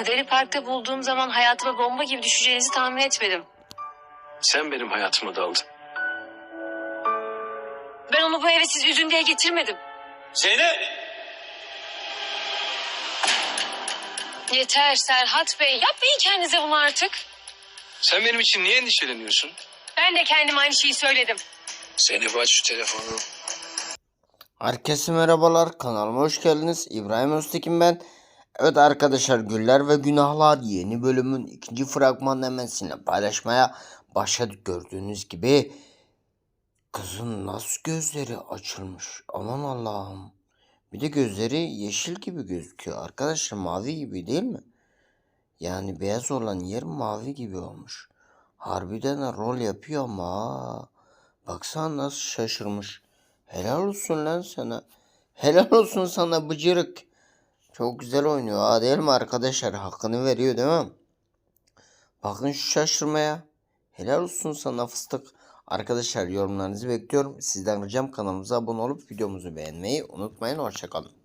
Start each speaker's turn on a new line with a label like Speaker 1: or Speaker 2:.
Speaker 1: Kaderi parkta bulduğum zaman hayatıma bomba gibi düşeceğinizi tahmin etmedim.
Speaker 2: Sen benim hayatıma daldın.
Speaker 1: Ben onu bu eve siz üzün diye getirmedim.
Speaker 2: Zeynep!
Speaker 1: Yeter Serhat Bey yapmayın kendinize bunu artık.
Speaker 2: Sen benim için niye endişeleniyorsun?
Speaker 1: Ben de kendime aynı şeyi söyledim.
Speaker 2: Zeynep aç şu telefonu.
Speaker 3: Herkese merhabalar kanalıma hoş geldiniz İbrahim Öztekin ben Evet arkadaşlar Güller ve Günahlar yeni bölümün ikinci fragmanını hemen sizinle paylaşmaya başladık gördüğünüz gibi Kızın nasıl gözleri açılmış aman Allah'ım Bir de gözleri yeşil gibi gözüküyor arkadaşlar mavi gibi değil mi? Yani beyaz olan yer mavi gibi olmuş Harbiden rol yapıyor ama. Baksana nasıl şaşırmış Helal olsun lan sana. Helal olsun sana bıcırık. Çok güzel oynuyor ha değil mi arkadaşlar? Hakkını veriyor değil mi? Bakın şu şaşırmaya. Helal olsun sana fıstık. Arkadaşlar yorumlarınızı bekliyorum. Sizden ricam kanalımıza abone olup videomuzu beğenmeyi unutmayın. Hoşçakalın.